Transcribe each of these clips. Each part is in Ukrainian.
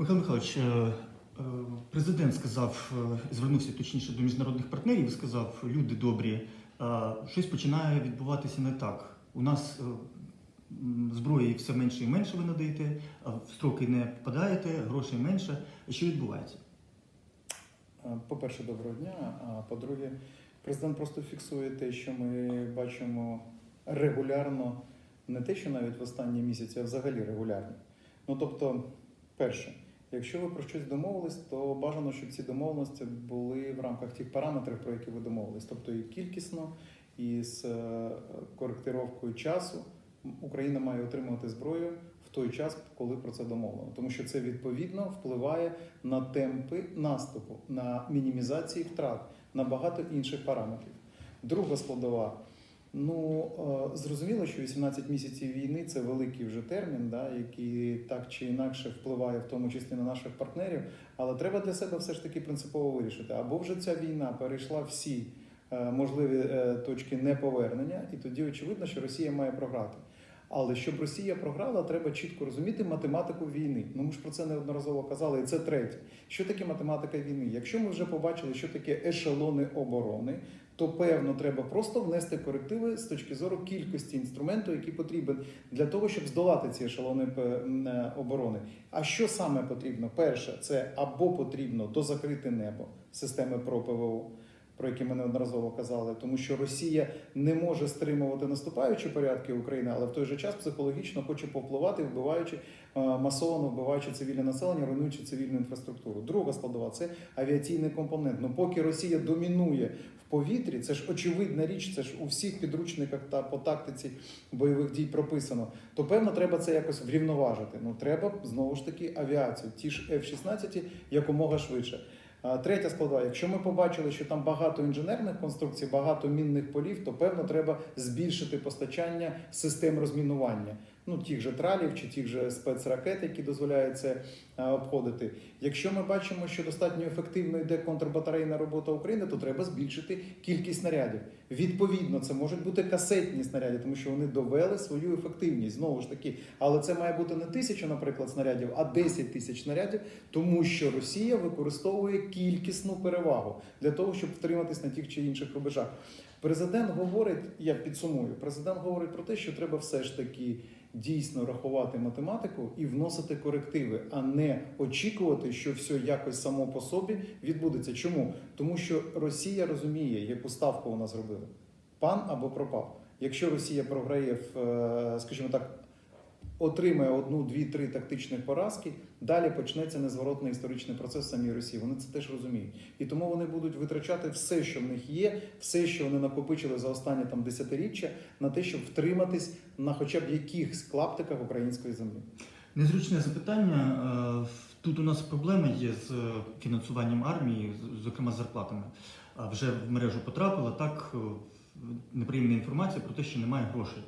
Михайло Михайлович, е, е, президент сказав, е, звернувся точніше до міжнародних партнерів і сказав, люди добрі, щось починає відбуватися не так. У нас зброї все менше і менше ви надаєте, строки не впадаєте, грошей менше. Що відбувається? По-перше, доброго дня. А по-друге, президент просто фіксує те, що ми бачимо регулярно, не те, що навіть в останні місяці, а взагалі регулярно. Ну тобто, перше, якщо ви про щось домовились, то бажано, щоб ці домовленості були в рамках тих параметрів, про які ви домовились. Тобто і кількісно, і з е, коректировкою часу Україна має отримувати зброю в той час, коли про це домовлено. Тому що це відповідно впливає на темпи наступу, на мінімізації втрат, на багато інших параметрів. Друга складова. Ну е, зрозуміло, що 18 місяців війни це великий вже термін, да, який так чи інакше впливає, в тому числі на наших партнерів. Але треба для себе все ж таки принципово вирішити. Або вже ця війна перейшла всі е, можливі е, точки неповернення, і тоді очевидно, що Росія має програти. Але щоб Росія програла, треба чітко розуміти математику війни. Ну ми ж про це неодноразово казали. І це третє. Що таке математика війни? Якщо ми вже побачили, що таке ешелони оборони, то певно треба просто внести корективи з точки зору кількості інструменту, який потрібен для того, щоб здолати ці ешелони м, е, оборони. А що саме потрібно? Перше, це або потрібно дозакрити небо системи ПРО ПВО. Про які ми неодноразово казали, тому що Росія не може стримувати наступаючі порядки України, але в той же час психологічно хоче повпливати, вбиваючи е, масово вбиваючи цивільне населення, руйнуючи цивільну інфраструктуру. Друга складова це авіаційний компонент. Ну поки Росія домінує в повітрі, це ж очевидна річ, це ж у всіх підручниках та по тактиці бойових дій прописано. То певно, треба це якось врівноважити. Ну треба знову ж таки авіацію, ті ж F-16 якомога швидше. Третя складова, якщо ми побачили, що там багато інженерних конструкцій, багато мінних полів, то певно треба збільшити постачання систем розмінування. Ну, тих же тралів чи тих же спецракет, які дозволяють це е, обходити. Якщо ми бачимо, що достатньо ефективно йде контрбатарейна робота України, то треба збільшити кількість снарядів. Відповідно, це можуть бути касетні снаряди, тому що вони довели свою ефективність знову ж таки. Але це має бути не тисяча, наприклад, снарядів, а 10 тисяч снарядів, тому що Росія використовує кількісну перевагу для того, щоб втриматись на тих чи інших рубежах. Президент говорить, я підсумую, президент говорить про те, що треба все ж таки дійсно рахувати математику і вносити корективи, а не очікувати, що все якось само по собі відбудеться. Чому? Тому що Росія розуміє, яку ставку вона зробила. Пан або пропав. Якщо Росія програє в, е, скажімо так, отримає одну, дві, три тактичних поразки, далі почнеться незворотний історичний процес самій Росії. Вони це теж розуміють. І тому вони будуть витрачати все, що в них є, все, що вони накопичили за останні там десятиріччя, на те, щоб втриматись на хоча б якихось клаптиках української землі. Незручне запитання. Е, Тут у нас проблеми є з фінансуванням армії, зокрема з зарплатами. Вже в мережу потрапила так е, неприємна інформація про те, що немає грошей.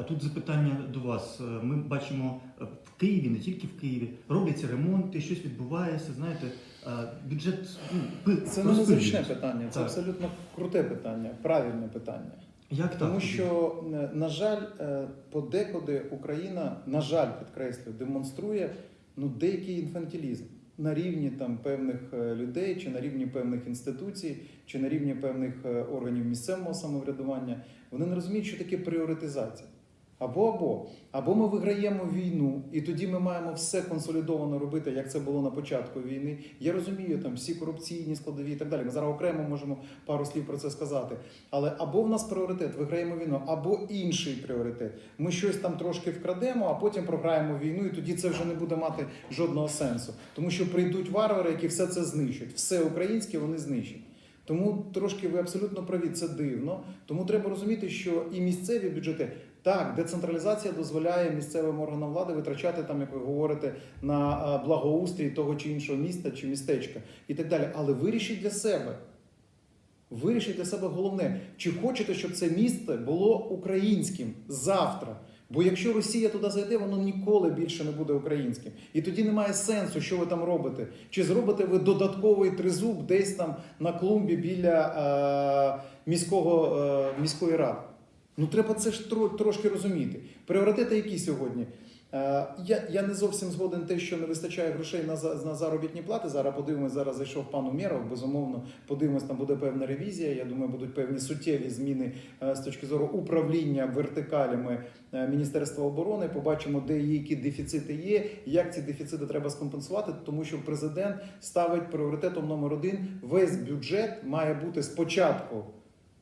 А тут запитання до вас. Е, Ми бачимо е, в Києві, не тільки в Києві, робляться ремонти, щось відбувається. Знаєте, е, бюджет ну, Це не незручне питання, це Так. абсолютно круте питання, правильне питання. Як так? Тому що, е, на жаль, подекуди Україна, на жаль, підкреслюю, демонструє ну, деякий інфантилізм на рівні там певних людей, чи на рівні певних інституцій, чи на рівні певних органів місцевого самоврядування. Вони не розуміють, що таке пріоритизація. Або або або ми виграємо війну, і тоді ми маємо все консолідовано робити, як це було на початку війни. Я розумію там всі корупційні складові і так далі. Ми зараз окремо можемо пару слів про це сказати. Але або в нас пріоритет, виграємо війну, або інший пріоритет. Ми щось там трошки вкрадемо, а потім програємо війну, і тоді це вже не буде мати жодного сенсу. Тому що прийдуть варвари, які все це знищать. Все українське вони знищать. Тому трошки ви абсолютно праві, це дивно. Тому треба розуміти, що і місцеві бюджети. Так, децентралізація дозволяє місцевим органам влади витрачати там, як ви говорите, на благоустрій того чи іншого міста чи містечка і так далі. Але вирішіть для себе. Вирішіть для себе головне, чи хочете, щоб це місто було українським завтра. Бо якщо Росія туди зайде, воно ніколи більше не буде українським. І тоді немає сенсу, що ви там робите. Чи зробите ви додатковий тризуб десь там на клумбі біля е, міського, е, міської ради? Ну треба це ж трошки розуміти. Пріоритети які сьогодні? Е, Я, я не зовсім згоден те, що не вистачає грошей на, на заробітні плати. Зараз подивимось, зараз зайшов пан Умєров, безумовно, подивимось, там буде певна ревізія. Я думаю, будуть певні суттєві зміни е, з точки зору управління вертикалями е, Міністерства оборони. Побачимо, де є які дефіцити є, як ці дефіцити треба скомпенсувати, тому що президент ставить пріоритетом номер один. Весь бюджет має бути спочатку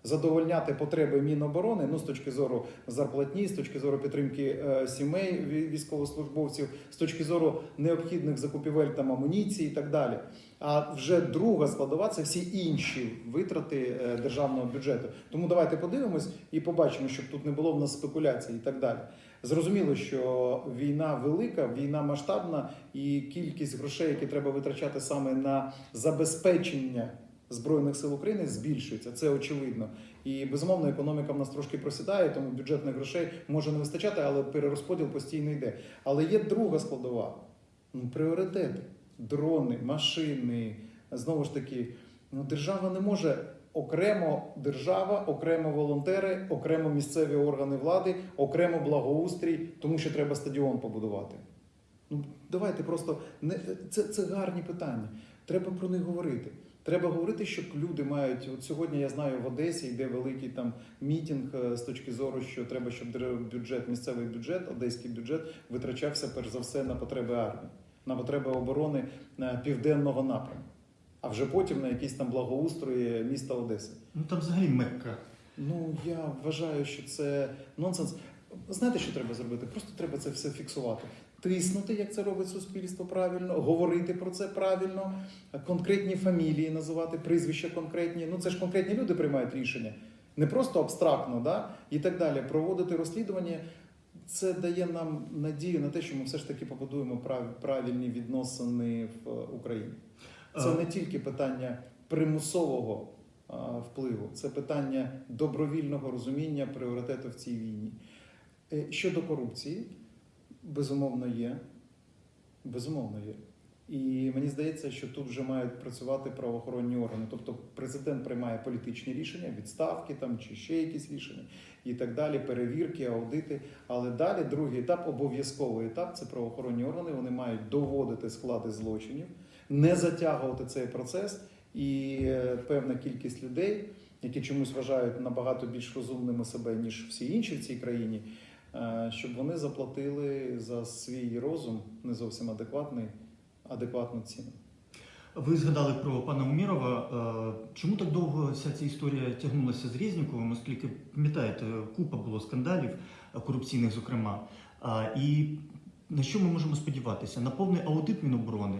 задовольняти потреби Міноборони, ну з точки зору зарплатні, з точки зору підтримки е, сімей військовослужбовців, з точки зору необхідних закупівель там амуніції і так далі. А вже друга складова це всі інші витрати е, державного бюджету. Тому давайте подивимось і побачимо, щоб тут не було в нас спекуляцій і так далі. Зрозуміло, що війна велика, війна масштабна, і кількість грошей, які треба витрачати саме на забезпечення збройних сил України, збільшується. Це очевидно. І безумовно, економіка в нас трошки просідає, тому бюджетних грошей може не вистачати, але перерозподіл постійно йде. Але є друга складова ну, пріоритети: дрони, машини. Знову ж таки, ну, держава не може. Окремо держава, окремо волонтери, окремо місцеві органи влади, окремо благоустрій, тому що треба стадіон побудувати. Ну давайте просто не це, це гарні питання. Треба про них говорити. Треба говорити, що люди мають. От сьогодні я знаю в Одесі йде великий там мітінг е, з точки зору, що треба, щоб бюджет, місцевий бюджет, одеський бюджет витрачався перш за все на потреби армії, на потреби оборони е, південного напрямку, а вже потім на якісь там благоустрої міста Одеси. Ну там взагалі мекка. Ну я вважаю, що це нонсенс. Знаєте, що треба зробити? Просто треба це все фіксувати. Тиснути, як це робить суспільство правильно, говорити про це правильно, конкретні фамілії називати, прізвища конкретні. Ну це ж конкретні люди приймають рішення, не просто абстрактно, да? і так далі. Проводити розслідування. Це дає нам надію на те, що ми все ж таки побудуємо правильні відносини в Україні. Це не тільки питання примусового впливу, це питання добровільного розуміння пріоритету в цій війні. Е, Щодо корупції, безумовно є. Безумовно є. І мені здається, що тут вже мають працювати правоохоронні органи. Тобто президент приймає політичні рішення, відставки там чи ще якісь рішення і так далі, перевірки, аудити. Але далі другий етап, обов'язковий етап це правоохоронні органи. Вони мають доводити склади злочинів, не затягувати цей процес. І е, певна кількість людей, які чомусь вважають набагато більш розумними себе, ніж всі інші в цій країні, щоб вони заплатили за свій розум не зовсім адекватний, адекватну ціну. Ви згадали про пана Умірова. Е, Чому так довго вся ця історія тягнулася з Резніковим, оскільки пам'ятаєте, купа було скандалів е, корупційних, зокрема. І на що ми можемо сподіватися? На повний аудит Міноборони,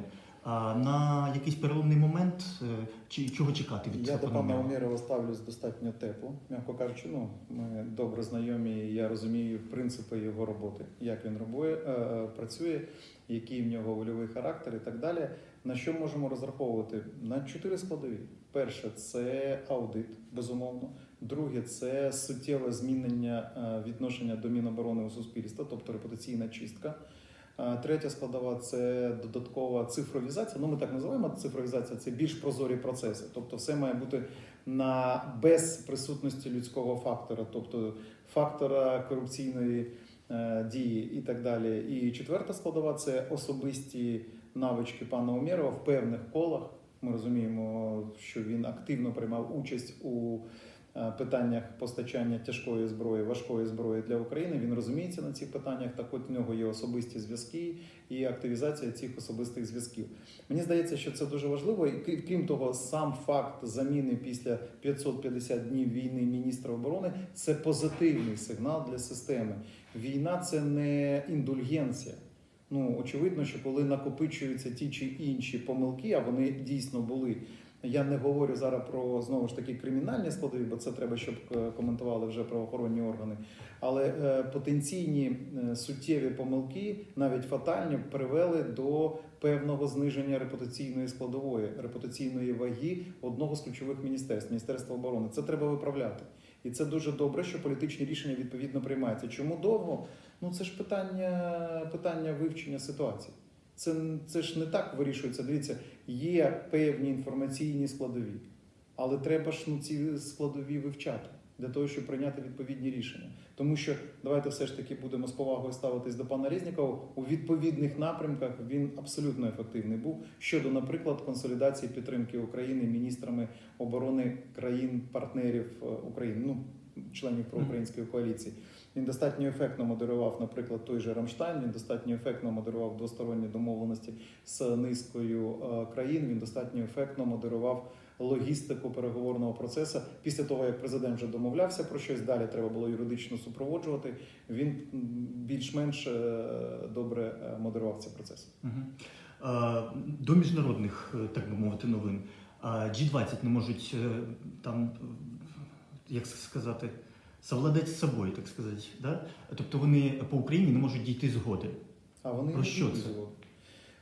на якийсь переломний момент, е, чи чого чекати від Я цього до пана пана Умєрова? Ставлюсь достатньо тепло. М'яко кажучи, ну ми добре знайомі. і Я розумію принципи його роботи, як він робує, е, е, працює, який в нього вольовий характер і так далі. На що можемо розраховувати? На чотири складові. Перше це аудит, безумовно. Друге це суттєве змінення відношення до Міноборони у суспільства, тобто репутаційна чистка. Третя складова це додаткова цифровізація. Ну, ми так називаємо цифровізація, це більш прозорі процеси. Тобто, все має бути на без присутності людського фактора, тобто фактора корупційної е, дії і так далі. І четверта складова це особисті навички пана Умєрова в певних колах. Ми розуміємо, що він активно приймав участь у питаннях постачання тяжкої зброї, важкої зброї для України. Він розуміється на цих питаннях. Так от в нього є особисті зв'язки і активізація цих особистих зв'язків. Мені здається, що це дуже важливо. І крім- крім того, сам факт заміни після 550 днів війни міністра оборони це позитивний сигнал для системи. Війна це не індульгенція. Ну очевидно, що коли накопичуються ті чи інші помилки, а вони дійсно були. Я не говорю зараз про знову ж таки кримінальні складові, бо це треба, щоб е, коментували вже правоохоронні органи. Але е, потенційні е, суттєві помилки, навіть фатальні, привели до певного зниження репутаційної складової, репутаційної ваги одного з ключових міністерств Міністерства оборони. Це треба виправляти. І це дуже добре, що політичні рішення відповідно приймаються. Чому довго? Ну це ж питання, питання вивчення ситуації. Це, це ж не так вирішується. Дивіться, є певні інформаційні складові, але треба ж ну, ці складові вивчати. для того, щоб прийняти відповідні рішення. Тому що давайте все ж таки будемо з повагою ставитись до пана Резнікова. У відповідних напрямках він абсолютно ефективний був щодо, наприклад, консолідації підтримки України міністрами оборони країн-партнерів е, України, ну членів проукраїнської коаліції. Він достатньо ефектно модерував, наприклад, той же Рамштайн. Він достатньо ефектно модерував двосторонні домовленості з низкою е, країн. Він достатньо ефектно модерував логістику переговорного процесу. Після того, як президент вже домовлявся про щось, далі треба було юридично супроводжувати. Він більш-менш е, добре е, модерував цей процес. До міжнародних, так би мовити, новин. А G20 не можуть там, як сказати, совладати з собою, так сказати. Да? Тобто вони по Україні не можуть дійти згоди. А вони Про не що це? згоду.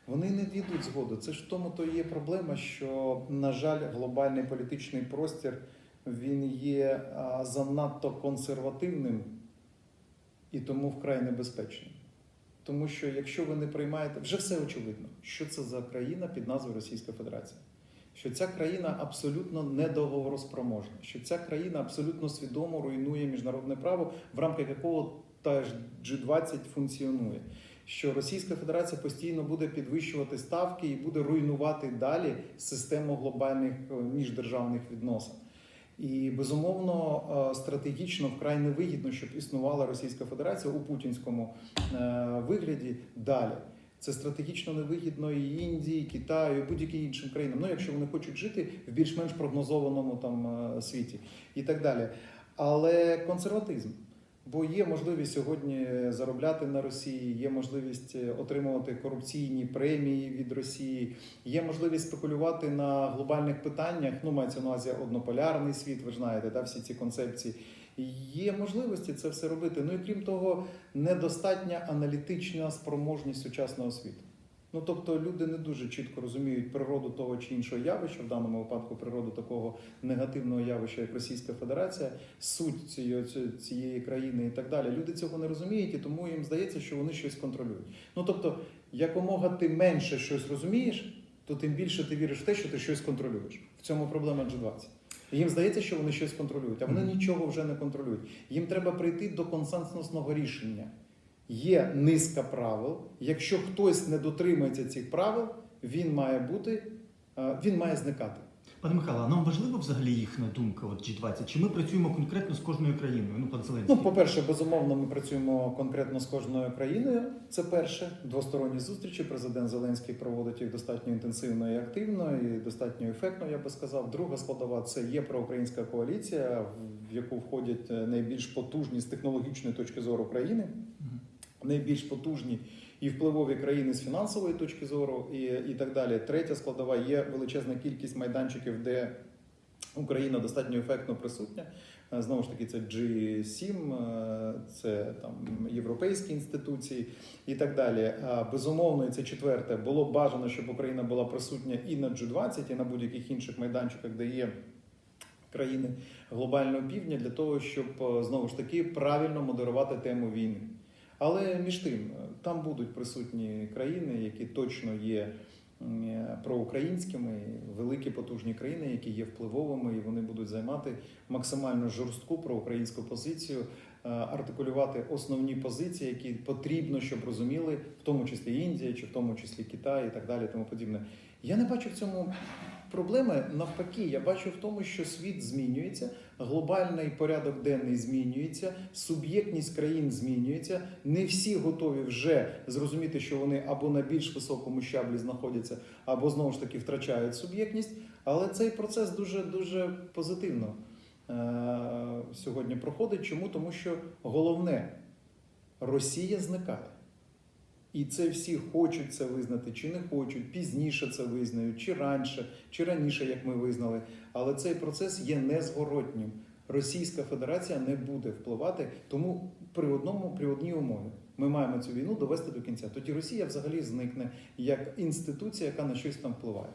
Вони не дійдуть згоду. Це ж в тому то є проблема, що, на жаль, глобальний політичний простір він є а, занадто консервативним і тому вкрай небезпечним. Тому що якщо ви не приймаєте, вже все очевидно, що це за країна під назвою Російська Федерація. Що ця країна абсолютно недоговороспроможна, що ця країна абсолютно свідомо руйнує міжнародне право, в рамках якого та ж G20 функціонує. Що Російська Федерація постійно буде підвищувати ставки і буде руйнувати далі систему глобальних е, міждержавних відносин. І безумовно е, стратегічно вкрай невигідно, щоб існувала Російська Федерація у путінському е, вигляді далі. Це стратегічно невигідно і Індії, і Китаю, і будь-яким іншим країнам. Ну, якщо вони хочуть жити в більш-менш прогнозованому там е, світі і так далі. Але консерватизм. Бо є можливість сьогодні заробляти на Росії, є можливість е, отримувати корупційні премії від Росії, є можливість спекулювати на глобальних питаннях. Ну, мається на увазі однополярний світ, ви ж знаєте, да, всі ці концепції. Є можливості це все робити. Ну і крім того, недостатня аналітична спроможність сучасного світу. Ну тобто люди не дуже чітко розуміють природу того чи іншого явища, в даному випадку природу такого негативного явища, як Російська Федерація, суть цієї, цієї країни і так далі. Люди цього не розуміють, і тому їм здається, що вони щось контролюють. Ну тобто, якомога ти менше щось розумієш, то тим більше ти віриш в те, що ти щось контролюєш. В цьому проблема G20. І Їм здається, що вони щось контролюють, а вони нічого вже не контролюють. Їм треба прийти до консенсусного рішення. Є низка правил. Якщо хтось не дотримується цих правил, він має бути, е, він має зникати. Пане Михайло, а нам важливо взагалі їхня думка от G20? Чи ми працюємо конкретно з кожною країною? Ну, пан Зеленський. Ну, по-перше, безумовно, ми працюємо конкретно з кожною країною. Це перше двосторонні зустрічі. Президент Зеленський проводить їх достатньо інтенсивно і активно, і достатньо ефектно, я би сказав. Друга складова це є проукраїнська коаліція, в яку входять е, найбільш потужні з технологічної точки зору країни, найбільш потужні і впливові країни з фінансової точки зору, і, і так далі. Третя складова є величезна кількість майданчиків, де Україна достатньо ефектно присутня. Е, Знову ж таки, це G7, е, це там європейські інституції і так далі. Безумовно, і це четверте. Було б бажано, щоб Україна була присутня і на G20, і на будь-яких інших майданчиках, де є країни глобального півдня, для того, щоб е, знову ж таки правильно модерувати тему війни. Але між тим, е, там будуть присутні країни, які точно є е, проукраїнськими, великі потужні країни, які є впливовими, і вони будуть займати максимально жорстку проукраїнську позицію, е, артикулювати основні позиції, які потрібно, щоб розуміли, в тому числі Індія, чи в тому числі Китай і так далі, тому подібне. Я не бачу в цьому проблеми. Навпаки, я бачу в тому, що світ змінюється, глобальний порядок денний змінюється, суб'єктність країн змінюється. Не всі готові вже зрозуміти, що вони або на більш високому щаблі знаходяться, або знову ж таки втрачають суб'єктність. Але цей процес дуже дуже позитивно е- сьогодні проходить. Чому? Тому що головне Росія зникає. І це всі хочуть це визнати, чи не хочуть, пізніше це визнають, чи раніше, чи раніше, як ми визнали. Але цей процес є незворотнім. Російська Федерація не буде впливати, тому при одному, при одній умові ми маємо цю війну довести до кінця. Тоді Росія взагалі зникне як інституція, яка на щось там впливає.